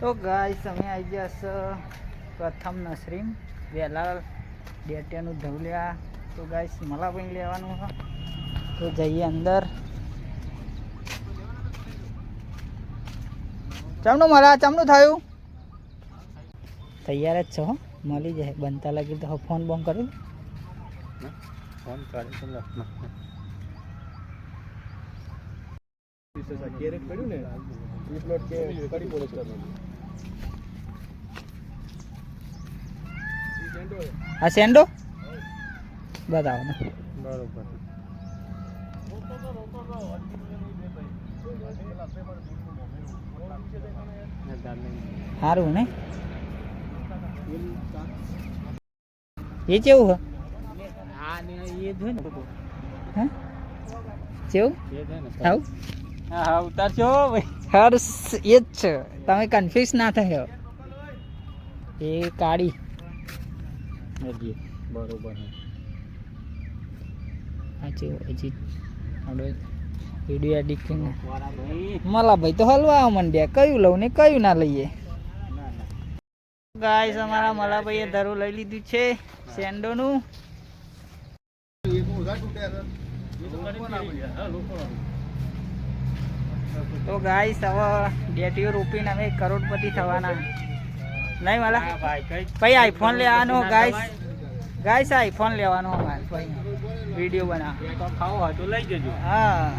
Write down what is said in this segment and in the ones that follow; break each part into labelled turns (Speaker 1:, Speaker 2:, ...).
Speaker 1: તો ગાય અમે આવી ગયા છો પ્રથમ નસરીમ વહેલા ડેટિયાનું ધવલ્યા તો ગાય મલા પણ લેવાનું છે તો જઈએ અંદર. ચમનું મળા ચમનું થયું? તૈયાર જ છો હો? મળી જાય. બનતા લાગી તો ફોન બોન કર્યું
Speaker 2: ફોન કરે
Speaker 3: પ્લોટ કે કડી પોલિસ્ટરનો
Speaker 1: આ સેન્ડો બતાવો ને
Speaker 2: બરોબર
Speaker 1: સારું ને એ કેવું હે
Speaker 2: હા ને એ જો હોય ને
Speaker 1: હે કેવું
Speaker 2: એ જ હોય ને
Speaker 1: થાવ
Speaker 2: હા હા ઉતારશો
Speaker 1: હર્ષ એ જ છે. તમે કન્ફ્યુઝ ના થયો. એ કાળી.
Speaker 2: હજી બરોબર
Speaker 1: કેવું હજી વીડિયો એડિટિંગ મલા ભાઈ તો હલવા માંડ્યા કયું લઉં ને કયું ના લઈએ? ગાઈસ અમારા મલાભાઈએ ધરું લઈ લીધું છે સેન્ડોનું. તો ગાઈસ હવે ડેટીઓ રૂપીને અમે કરોડપતિ થવાના. નહીં
Speaker 2: વાલા? ભાઈ
Speaker 1: આઈફોન લેવાનો ગાઈસ ગાઈસ આઈફોન લેવાનો અમારે ભાઈ. વીડિયો બનાવો
Speaker 2: તો લઈ જજો.
Speaker 1: હા.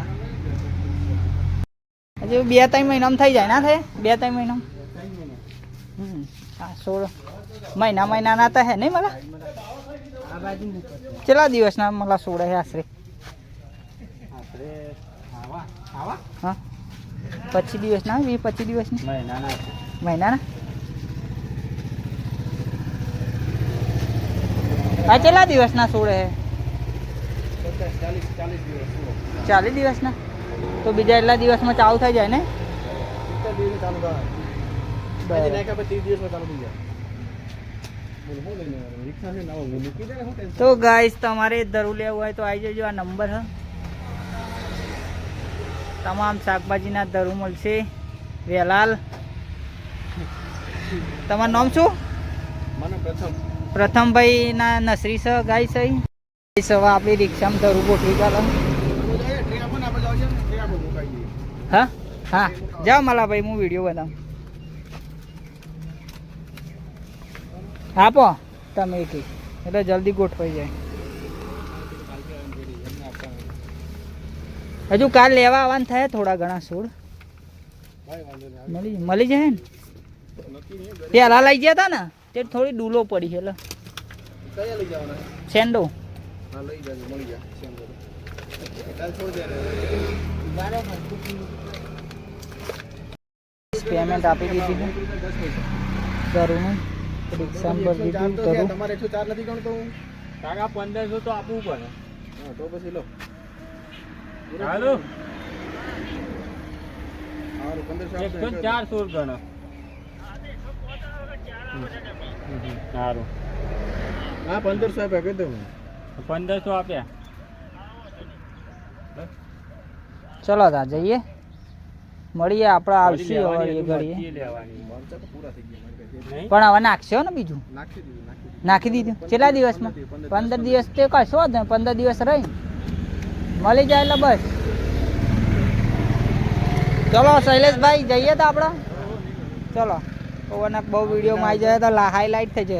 Speaker 1: હજુ બે ત્રણ મહિનામાં થઈ જાય ના થાય? બે ત્રણ મહિનામાં? હમ હા સોળ મહિના મહિનાના તો હે નહીં
Speaker 2: મળે
Speaker 1: કેટલા દિવસના મલા સોળે હે આશરે?
Speaker 2: આવા?
Speaker 1: હા. પચીસ દિવસના વીસ પચીસ દિવસ
Speaker 2: મહિના ના.
Speaker 1: મહિનાના હા કેટલા દિવસના સોળ? હે
Speaker 3: ચાલીસ દિવસ
Speaker 1: દિવસના તો બીજા એટલા દિવસમાં ચાલુ થઈ જાય ને?
Speaker 3: છે ને ને?
Speaker 1: તો ગાઈસ તમારે ધરું લેવું હોય તો આવી જજો આ નંબર હ. તમામ શાકભાજીના ધરું મળશે. વેલાલ. તમારું નામ શું?
Speaker 3: મને પ્રથમ.
Speaker 1: પ્રથમભાઈ ના નસરી સહ ગાય છે ગાઈસ, આપણી રિક્ષામાં ધરું ગોઠવી ચાલો. હા? હા. જાઓ મલાભાઈ હું વીડિયો બનાવું. આપો. તમે એક. એટલે જલ્દી ગોઠવાઈ જાય. હજુ કાલ લેવા આવવાનું થાય થોડા ઘણા છોડ મળી મળી જાય ને? પેલા લઈ ગયા હતા ને તે થોડી ડૂલો પડી છે એટલે સેન્ડો પેમેન્ટ આપી દીધી કરું રિક્ષામાં ભરી દીધું
Speaker 3: તો તમારે એકસો ચાર નથી ગણતો હું.
Speaker 2: કાકા પંદરસો તો આપવું પડે.
Speaker 3: તો પછી લો.
Speaker 2: હાલો
Speaker 3: સારું પંદરસો આપશો
Speaker 2: એકસો ચાર સોળ ગણો સારું
Speaker 3: હા પંદરસો આપ્યા કહી દઉં.
Speaker 2: પંદરસો આપ્યા.
Speaker 1: ચલો તા જઈએ. મળીએ આપણે આવશે હવે એ ઘડીએ. પણ હવે નાખશો ને બીજું?
Speaker 3: નાખી દીધું નાખી દીધું.
Speaker 1: નાખી કેટલા દિવસમાં? પંદર દિવસ તે કશો જ પંદર દિવસ રહી મળી જાય એટલે બસ. ચલો, શૈલેષભાઈ, જઈએ તો આપણે? ચલો. ઓવરનાક બહુ વિડીયોમાં આવી જાય તો હાઈલાઇટ થઈ જાય.